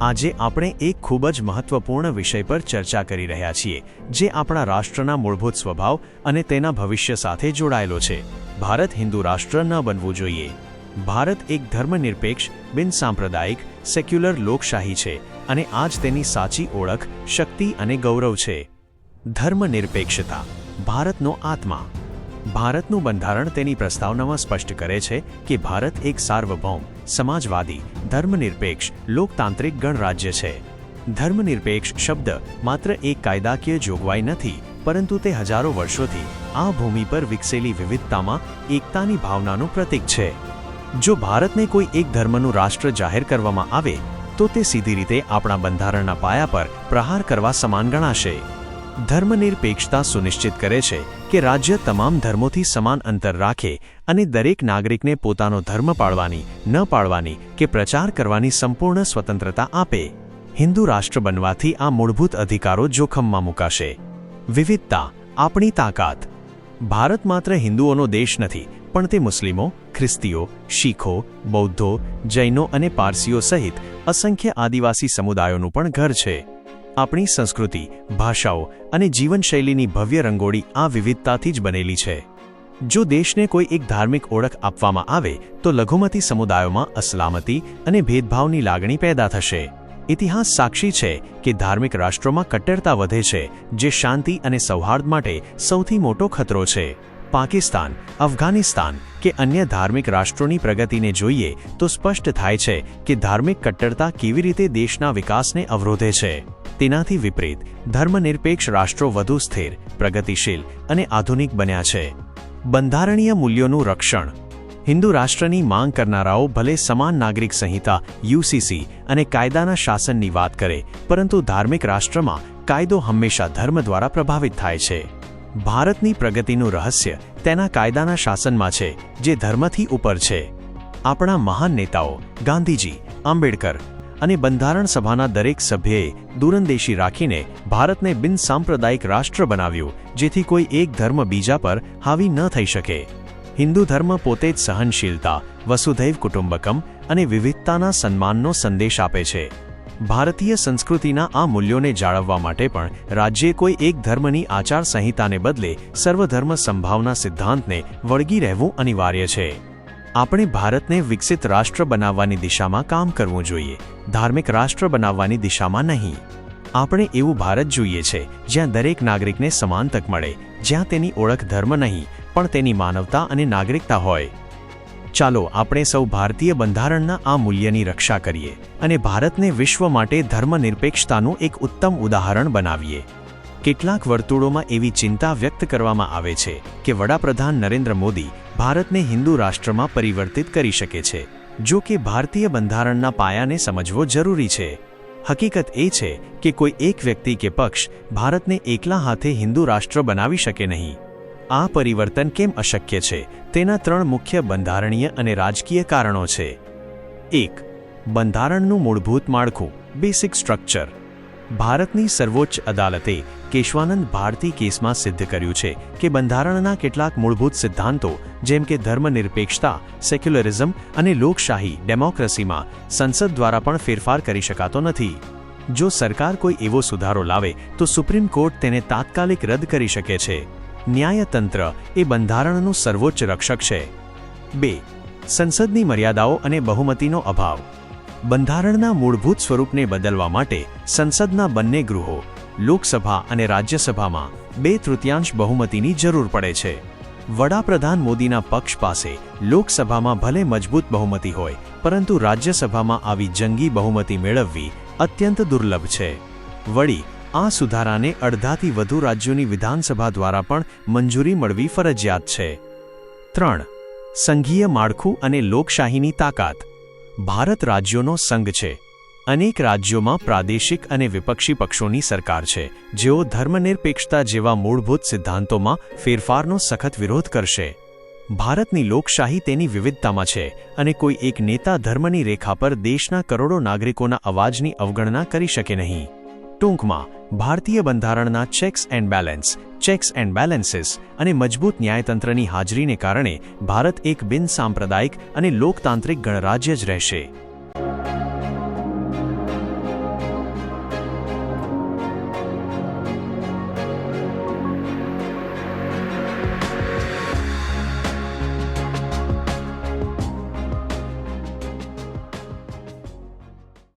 આજે આપણે એક ખૂબ જ મહત્વપૂર્ણ વિષય પર ચર્ચા કરી રહ્યા છીએ, જે આપણા રાષ્ટ્રના મૂળભૂત સ્વભાવ અને તેના ભવિષ્ય સાથે જોડાયેલો છે. ભારત હિન્દુ રાષ્ટ્ર ન બનવું જોઈએ. ભારત એક ધર્મનિરપેક્ષ, બિનસાંપ્રદાયિક, સેક્યુલર લોકશાહી છે અને આજ તેની સાચી ઓળખ, શક્તિ અને ગૌરવ છે. ધર્મનિરપેક્ષતા, ભારતનો આત્મા. ભારતનું બંધારણ તેની પ્રસ્તાવનામાં સ્પષ્ટ કરે છે કે ભારત એક સાર્વભૌમ, સમાજવાદી, ધર્મનિરપેક્ષ, લોકતાંત્રિક ગણરાજ્ય છે. ધર્મનિરપેક્ષ શબ્દ માત્ર એક કાયદાકીય જોગવાઈ નથી, પરંતુ તે હજારો વર્ષોથી આ ભૂમિ પર વિકસેલી વિવિધતામાં એકતાની ભાવનાનું પ્રતીક છે. જો ભારતને કોઈ એક ધર્મનું રાષ્ટ્ર જાહેર કરવામાં આવે, તો તે સીધી રીતે આપણા બંધારણના પાયા પર પ્રહાર કરવા સમાન ગણાશે. ધર્મનિરપેક્ષતા સુનિશ્ચિત કરે છે કે રાજ્ય તમામ ધર્મોથી સમાન અંતર રાખે અને દરેક નાગરિકને પોતાનો ધર્મ પાળવાની, ન પાળવાની કે પ્રચાર કરવાની સંપૂર્ણ સ્વતંત્રતા આપે. હિન્દુ રાષ્ટ્ર બનવાથી આ મૂળભૂત અધિકારો જોખમમાં મુકાશે. વિવિધતા, આપણી તાકાત. ભારત માત્ર હિન્દુઓનો દેશ નથી, પણ તે મુસ્લિમો, ખ્રિસ્તીઓ, શીખો, બૌદ્ધો, જૈનો અને પારસીઓ સહિત અસંખ્ય આદિવાસી સમુદાયોનું પણ ઘર છે. આપણી સંસ્કૃતિ, ભાષાઓ અને જીવનશૈલીની ભવ્ય રંગોળી આ વિવિધતાથી જ બનેલી છે. જો દેશને કોઈ એક ધાર્મિક ઓળખ આપવામાં આવે, તો લઘુમતી સમુદાયોમાં અસલામતી અને ભેદભાવની લાગણી પેદા થશે. ઇતિહાસ સાક્ષી છે કે ધાર્મિક રાષ્ટ્રોમાં કટ્ટરતા વધે છે, જે શાંતિ અને સૌહાર્દ માટે સૌથી મોટો ખતરો છે. પાકિસ્તાન, અફઘાનિસ્તાન કે અન્ય ધાર્મિક રાષ્ટ્રોની પ્રગતિને જોઈએ તો સ્પષ્ટ થાય છે કે ધાર્મિક કટ્ટરતા કેવી રીતે દેશના વિકાસને અવરોધે છે. તેનાથી વિપરીત, ધર્મનિરપેક્ષ રાષ્ટ્રો વધુ સ્થિર, પ્રગતિશીલ અને આધુનિક બન્યા છે. બંધારણીય મૂલ્યોનું રક્ષણ. હિન્દુ રાષ્ટ્રની માંગ કરનારાઓ ભલે સમાન નાગરિક સંહિતા યુસીસી અને કાયદાના શાસનની વાત કરે, પરંતુ ધાર્મિક રાષ્ટ્રમાં કાયદો હંમેશા ધર્મ દ્વારા પ્રભાવિત થાય છે. ભારતની પ્રગતિનું રહસ્ય તેના કાયદાના શાસનમાં છે, જે ધર્મથી ઉપર છે. આપણા મહાન નેતાઓ, ગાંધીજી, આંબેડકર અને બંધારણ સભાના દરેક સભ્યએ દૂરંદેશી રાખીને ભારતને બિનસાંપ્રદાયિક રાષ્ટ્ર બનાવ્યું, જેથી કોઈ એક ધર્મ બીજા પર હાવી ન થઈ શકે. હિન્દુ ધર્મ પોતે જ સહનશીલતા, વસુધૈવ કુટુંબકમ અને વિવિધતાના સન્માનનો સંદેશ આપે છે. ભારતીય સંસ્કૃતિના આ મૂલ્યોને જાળવવા માટે પણ રાજ્યે કોઈ એક ધર્મની આચારસંહિતાને બદલે સર્વધર્મ સંભાવના સિદ્ધાંતને વળગી રહેવું અનિવાર્ય છે. આપણે ભારતને વિકસિત રાષ્ટ્ર બનાવવાની દિશામાં કામ કરવું જોઈએ, ધાર્મિક રાષ્ટ્ર બનાવવાની દિશામાં નહીં. આપણે એવું ભારત જોઈએ છે, જ્યાં દરેક નાગરિકને સમાન તક મળે, જ્યાં તેની ઓળખ ધર્મ નહીં, પણ તેની માનવતા અને નાગરિકતા હોય. ચાલો આપણે સૌ ભારતીય બંધારણના આ મૂલ્યની રક્ષા કરીએ અને ભારતને વિશ્વ માટે ધર્મનિરપેક્ષતાનું એક ઉત્તમ ઉદાહરણ બનાવીએ. કેટલાક વર્તુળોમાં એવી ચિંતા વ્યક્ત કરવામાં આવે છે કે વડાપ્રધાન નરેન્દ્ર મોદી ભારતને હિન્દુ રાષ્ટ્રમાં પરિવર્તિત કરી શકે છે. જો કે ભારતીય બંધારણના પાયાને સમજવો જરૂરી છે. હકીકત એ છે કે કોઈ એક વ્યક્તિ કે પક્ષ ભારતને એકલા હાથે હિન્દુ રાષ્ટ્ર બનાવી શકે નહીં. આ પરિવર્તન કેમ અશક્ય છે? તેના ત્રણ મુખ્ય બંધારણીય અને રાજકીય કારણો છે. એક, બંધારણનું મૂળભૂત માળખું, બેસિક સ્ટ્રક્ચર. ભારતની સર્વોચ્ચ અદાલતે કેશવાનંદ ભારતી કેસમાં સિદ્ધ કર્યું છે કે બંધારણના કેટલાક મૂળભૂત સિદ્ધાંતો, જેમ કે ધર્મનિરપેક્ષતા, સેક્યુલરિઝમ અને લોકશાહી, ડેમોક્રેસીમાં સંસદ દ્વારા પણ ફેરફાર કરી શકાતો નથી. જો સરકાર કોઈ એવો સુધારો લાવે, તો સુપ્રીમ કોર્ટ તેને તાત્કાલિક રદ કરી શકે છે. ન્યાયતંત્ર એ બંધારણનું સર્વોચ્ચ રક્ષક છે. બે, સંસદની મર્યાદાઓ અને બહુમતીનો અભાવ. બંધારણના મૂળભૂત સ્વરૂપને બદલવા માટે સંસદના બંને ગૃહો, લોકસભા અને રાજ્યસભામાં બે તૃતીયાંશ બહુમતીની જરૂર પડે છે. વડાપ્રધાન મોદીના પક્ષ પાસે લોકસભામાં ભલે મજબૂત બહુમતી હોય, પરંતુ રાજ્યસભામાં આવી જંગી બહુમતી મેળવવી અત્યંત દુર્લભ છે. વળી આ સુધારાને અડધાથી વધુ રાજ્યોની વિધાનસભા દ્વારા પણ મંજૂરી મળવી ફરજિયાત છે. ત્રણ. સંઘીય માળખું અને લોકશાહીની તાકાત. ભારત રાજ્યોનો સંઘ છે. અનેક રાજ્યોમાં પ્રાદેશિક અને વિપક્ષી પક્ષોની સરકાર છે, જેઓ ધર્મનિરપેક્ષતા જેવા મૂળભૂત સિદ્ધાંતોમાં ફેરફારનો સખત વિરોધ કરશે. ભારતની લોકશાહી તેની વિવિધતામાં છે અને કોઈ એક નેતા ધર્મની રેખા પર દેશના કરોડો નાગરિકોના અવાજની અવગણના કરી શકે નહીં. ટૂંકમાં, ભારતીય બંધારણના checks and balance checks and balances અને મજબૂત ન્યાયતંત્રની હાજરીને કારણે ભારત એક બિનસાંપ્રદાયિક અને લોકતાંત્રિક ગણરાજ્ય જ રહેશે.